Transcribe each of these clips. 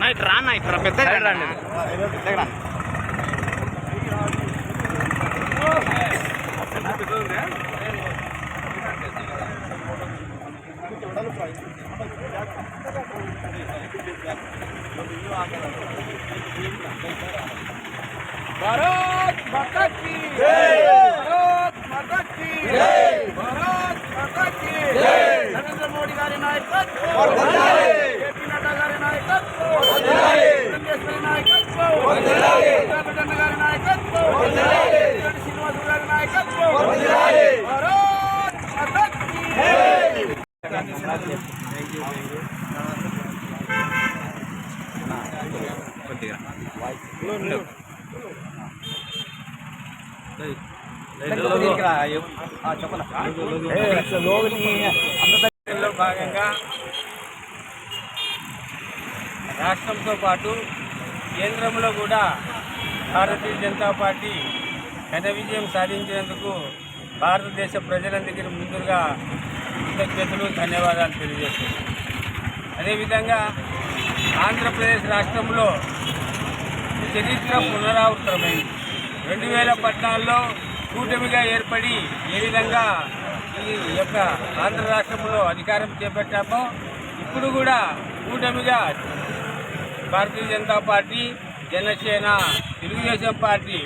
Night రా night రా పెద్ద రండి పెద్దగా రండి భారత్ మాతా కీ భారత్ మాతా కీ భారత్ మాతా కీ నరేంద్ర మోడీ గారి నాయకత్వం కేపీ నడ్డా గారి నాయకత్వం వెంకటేశ్వరి నాయకత్వం వెంకటరమణ గారి నాయకత్వం రెడ్డి శ్రీనివాసు గారి నాయకత్వం భారత్ మాతా కీ కొద్దిగా. లో భాగంగా రాష్ట్రంతో పాటు కేంద్రంలో కూడా భారతీయ జనతా పార్టీ ఘన విజయం సాధించినందుకు భారతదేశ ప్రజలందరికీ ముందుగా కృతజ్ఞతలు ధన్యవాదాలు తెలియజేస్తున్నాను. అదేవిధంగా ఆంధ్రప్రదేశ్ రాష్ట్రంలో చరిత్ర పునరావృతమైంది. రెండు వేల పద్నాలుగులో కూటమిగా ఏర్పడి ఏ విధంగా ఈ యొక్క ఆంధ్ర రాష్ట్రంలో అధికారం చేపట్టామో ఇప్పుడు కూడా కూటమిగా భారతీయ జనతా పార్టీ జనసేన తెలుగుదేశం పార్టీ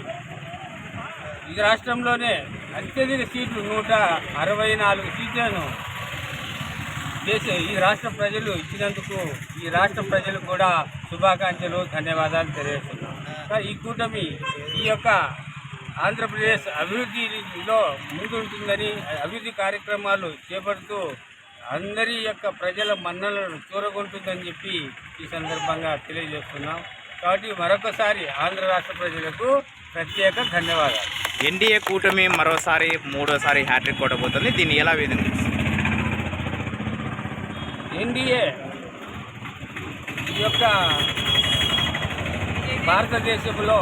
ఈ రాష్ట్రంలోనే అత్యధిక సీట్లు నూట అరవై నాలుగు సీట్లను దేశ ఈ రాష్ట్ర ప్రజలు ఇచ్చినందుకు ఈ రాష్ట్ర ప్రజలు కూడా శుభాకాంక్షలు ధన్యవాదాలు తెలియజేస్తున్నాం. ఈ కూటమి ఈ యొక్క ఆంధ్రప్రదేశ్ అభివృద్ధిలో ముందుంటుందని అభివృద్ధి కార్యక్రమాలు చేపడుతూ అందరి యొక్క ప్రజల మన్నలను చూరగొంటుందని చెప్పి ఈ సందర్భంగా తెలియజేస్తున్నాం. కాబట్టి మరొకసారి ఆంధ్ర రాష్ట్ర ప్రజలకు ప్రత్యేక ధన్యవాదాలు. ఎన్డీఏ కూటమి మరోసారి మూడోసారి హ్యాట్రిక్ కొట్టబోతుంది దీన్ని ఎలా విధంగా ఎన్డీఏ ఈ యొక్క భారతదేశంలో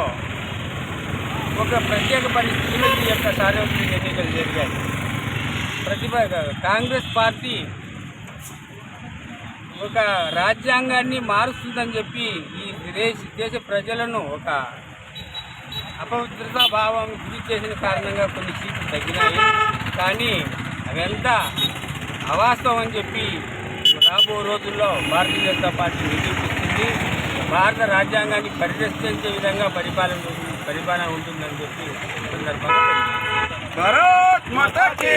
ఒక ప్రత్యేక పరిస్థితిలో ఈ యొక్క సార్వత్రిక ఎన్నికలు జరిగాయి. ప్రతిభ కాంగ్రెస్ పార్టీ ఒక రాజ్యాంగాన్ని మారుస్తుందని చెప్పి ఈ దేశ దేశ ప్రజలను ఒక అపవిత్రతా భావం గురి చేసిన కారణంగా కొన్ని సీట్లు తగ్గినాయి. కానీ అవంతా అవాస్తవం అని చెప్పి రాబో రోజుల్లో భారతీయ జనతా పార్టీ నిరూపిస్తుంది. భారత రాజ్యాంగాన్ని పరిరక్షించే విధంగా పరిపాలన పరిపాలన ఉంటుందని చెప్పి సందర్భంగా. భారత్ మాతా కీ